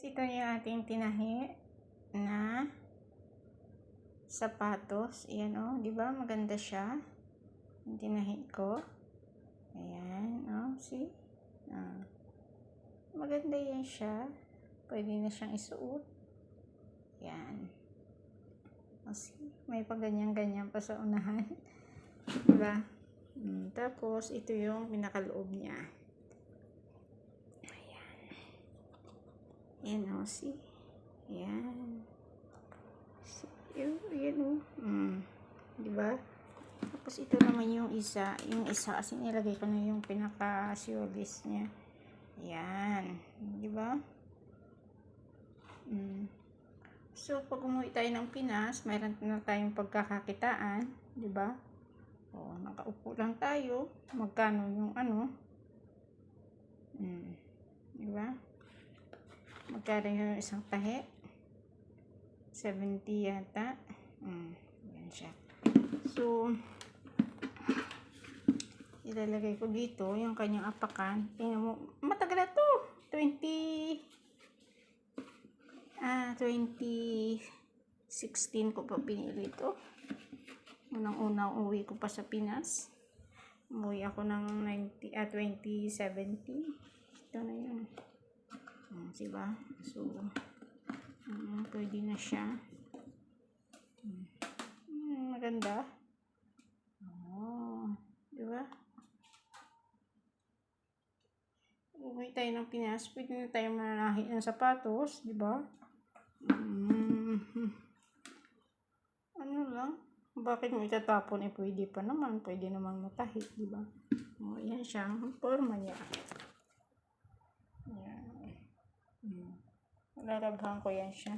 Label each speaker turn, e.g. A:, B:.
A: ito yung ating tinahi na sapatos. Ayan o, oh, di ba? Maganda siya. Yung tinahi ko. Ayan, oh, see? Ah. Maganda yan siya. Pwede na siyang isuot. Yan. O, see? May paganyan-ganyan pa sa unahan. diba? Mm, tapos, ito yung pinakaloob niya. Ayan o, see? Ayan. See? Ayan, ayan o. Mm. Diba? Tapos ito naman yung isa. Yung isa kasi nilagay ko na yung pinaka-siolis niya. Ayan. Diba? Mm. So, pag umuwi tayo ng Pinas, mayroon na tayong pagkakakitaan. Diba? O, nakaupo lang tayo. Magkano yung ano? Mm. Diba? Magkano yung isang tahe? 70 yata. Mm. Yan siya. So, ilalagay ko dito yung kanyang apakan. Tingnan mo, matagal na to. 20, ah, 2016 ko pa pinili ito. Unang-unang uwi ko pa sa Pinas. Umuwi ako ng 90, ah, 2017. Ito na yun. Hmm, diba? So, um, pwede na siya. Hmm, maganda. Oh, di ba? Uwi tayo ng Pinas, pwede na tayo mananahi ng sapatos, di ba? Mm. Ano lang? Bakit mo itatapon? Eh, pwede pa naman. Pwede naman matahi, di ba? O, oh, yan siya. Ang forma niya. Yan. Lalabhan ko yan siya.